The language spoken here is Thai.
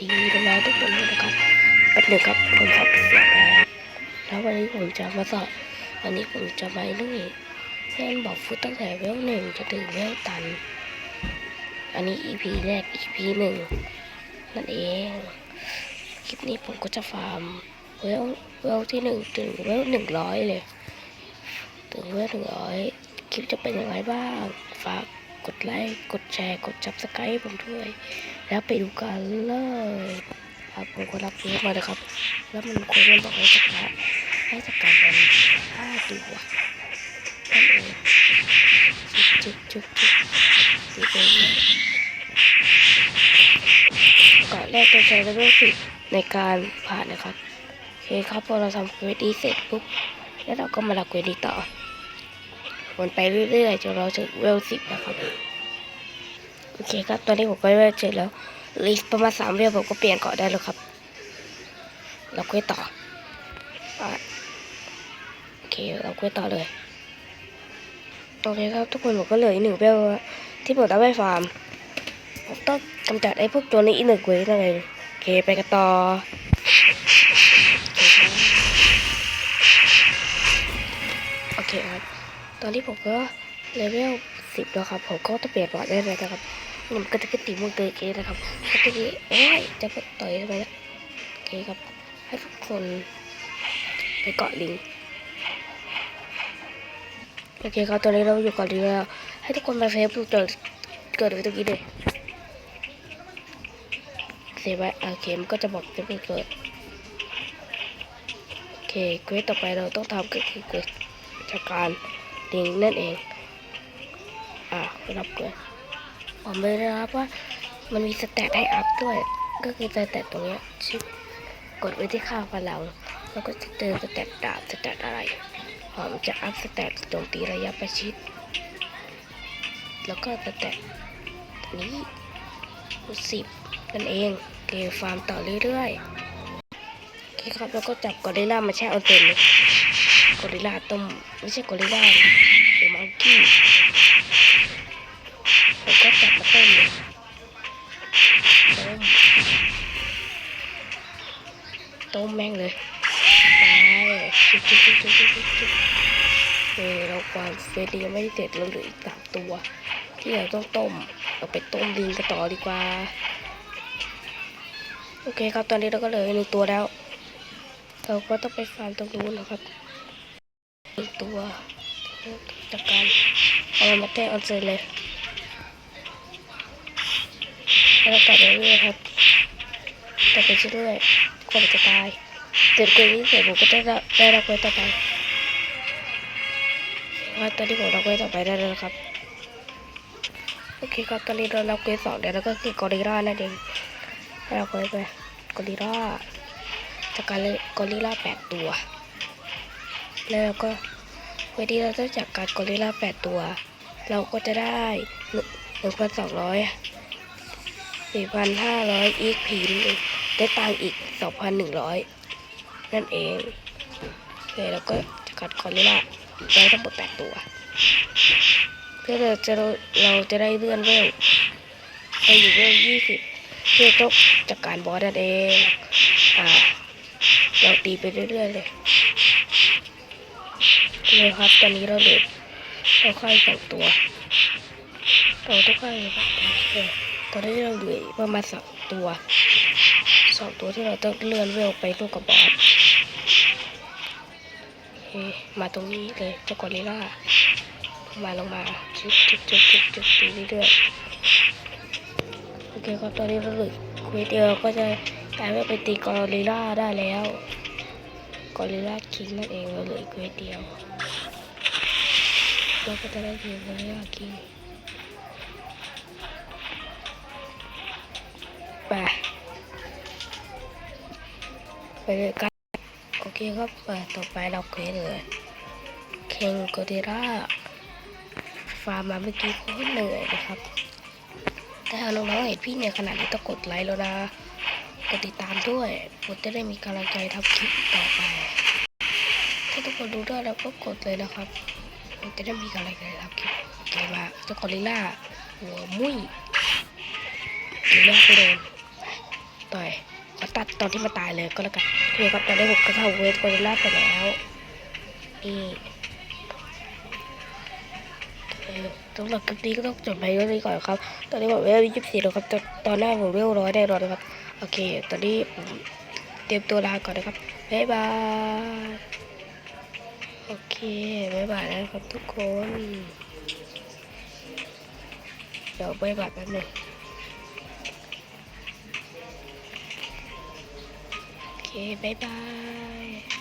ดีน้องๆทุกคนด้วยนะครับแป๊บหนึ่งครับผมขอปิดเสียแล้วแล้ววันนี้ผมจะมาสอนวันนี้ผมจะมาเรื่องเพื่อนบอกฟุตตั้งแต่เวลหนึ่งจนถึงเวลตัน อันนี้ EP แรก EP หนึ่งนั่นเอง คลิปนี้ผมก็จะฟาร์มเวลเวลที่หนึ่งถึงเวลหนึ่งร้อยเลย ถึงเวลหนึ่งร้อยคลิปจะเป็นยังไงบ้างฝาก กดไลค์ กดแชร์ กดจับสไครต์ผมด้วย แล้วไปดูกันเลย ครับผมก็รับเยอะมาเลยครับ แล้วมันควรมันบอกให้จัดกรให้จัดการมันห้าตัวนั่นเองจุดจุดจุดจุดจุดเลยก่อนแรกต้องใช้เลเวลสิบในการผ่านนะครับโอเคครับพอเราทำเควสดีเสร็จปุ๊บแล้วเราก็มารับเควสดีต่อ วนไปเรื่อยๆจนเราถึงเวลสิบนะครับ โอเคครับ ตอนนี้ผมก็เวลเจ็ดแล้วอีกประมาณสามเวลผมก็เปลี่ยนเกาะได้แล้วครับ เราคุยต่อโอเค เราคุยต่อเลย โอเคครับ ทุกคนผมก็เหลืออีกหนึ่งเวลที่ผมต้องไปฟาร์มผมต้องกำจัดไอ้พวกตัวนี้อีกหนึ่งเวลนั่นเองโอเคไปกันต่อ ตอนนี้ผมก็เลเวลสิบแล้วครับ ผมก็ต้องเปลี่ยนบอร์ดได้เลยนะครับมันก็จะขึ้นตีมือเตยเกนะครับก็จะดีโอ้ยจะไปต่อยทำไมนะโอเคครับ ให้ทุกคนไปเกาะลิงโอเคครับตอนนี้เราอยู่เกาะลิงแล้ว ให้ทุกคนไปเฟซบุ๊กจนเกิดไว้ตรงนี้เลยเซฟไว้โอเคมันก็จะบอกจะไม่เกิดโอเคเควสต่อไปเราต้องทำก็คือเควสจากการ ลิงนั่นเอง อะรับเกิดผมเลยนะครับว่ามันมีสแตทให้อัพด้วย ก็คือสแตทตรงเนี้ยชิปกดไว้ที่ข้างพลังแล้วก็จะเจอสแตทดาบสแตทอะไร ผมจะอัพสแตทโจมตีระยะประชิด แล้วก็สแตทนี้สิบนั่นเองเกมฟาร์มต่อเรื่อยๆโอเคครับแล้วก็จับกอริลลามาแช่เอาเต็มเลย กอริลลาต้มไม่ใช่กอริลลาหรือมังกี้แล้วก็จับมาต้มเลยต้มต้มแม่งเลยไปจุ๊บจุ๊บจุ๊บจุ๊บจุ๊บจุ๊บเออเราความเฟรดียังไม่เสร็จเราเหลืออีกสามตัว ที่เราต้องต้มเราไปต้มลิงกันต่อดีกว่าโอเคครับตอนนี้เราก็เหลือหนึ่งตัวแล้ว เราก็ต้องไปฟาร์มตรงนู้นนะครับ ตัวจากการเอามาแต้ออนเซนเลยแล้วเรากลับไปเรื่อยๆครับต่อไปเรื่อยๆกว่ามันจะตายเกิดเกมนี้เสร็จผมก็จะได้ได้รับไว้ต่อไปว่าตอนที่ผมรับไว้ต่อไปได้แล้วครับโอเคครับตอนนี้เรารับเกรดสองเดี๋ยวแล้วก็คือกอริลลานั่นเองเราเกรดไปกอริลลาจากการเลยกอริลลาแปดตัว แล้วเราก็เวทีเราต้องจากการกอริลลาแปดตัว เราก็จะได้หนึ่งพันสองร้อยสี่พันห้าร้อยอีกพีได้ตังอีกสองพันหนึ่งร้อยนั่นเองโอเคแล้วก็จากการกอริลลาได้ทั้งหมดแปดตัว เพื่อเราจะเราจะได้เลื่อนเวลไปอยู่เวลยี่สิบเพื่อต้องจัดการบอสนั่นเอง อ่า เราตีไปเรื่อยๆเลย เลยครับ ตอนนี้เราเหลือเราค่ายสองตัวเราต้องค่ายครับเออตอนนี้เราเหลือประมาณสองตัวสองตัวที่เราต้องเลื่อนเวลไปลูกกับบอสโอเคมาตรงนี้เลยเจ้ากอริลลามาลงมาจุดจุดจุดจุดจุดไปเรื่อยๆโอเคครับตอนนี้เราเหลือคุยเดียวก็จะกลายเป็นตีกอริลล่าได้แล้ว กอริลลาคิงนั่นเองเราเหลืออีกคุยเดียวเราก็จะได้ทีกอริลลาคิงไปไปเลยกันโอเคครับต่อไปเราเควสเลยเคงกอริลลาฟาร์มมาเมื่อกี้โคตรเหนื่อยนะครับ ถ้าน้องๆเห็นพี่เนี่ยขนาดนี้ต้องกดไลค์แล้วนะ กดติดตามด้วยผมจะได้มีกำลังใจทำคลิปต่อไป ถ้าทุกคนดูด้วยแล้วก็กดเลยนะครับผมจะได้มีกำลังใจทำคลิปโอเคมาเจ้ากอริลล่าหัวมุ้ยกอริลล่าไปโดนต่อยขอตัดตอนที่มันตายเลยก็แล้วกันโอเคครับตอนนี้ผมก็เข้าเวทกอริลล่าไปแล้วนี่ สำหรับคลิปนี้ก็ต้องจบไปแค่นี้ก่อนครับ ตอนนี้ผมเวลยี่สิบสี่แล้วครับ ตอนแรกผมเวลร้อยแน่นอนะครับ โอเค ตอนนี้ผมเตรียมตัวลาก่อนนะครับ บ๊ายบาย โอเค บ๊ายบายแล้วครับทุกคน เดี๋ยวบ๊ายบายแป๊บหนึงโอเค บ๊ายบาย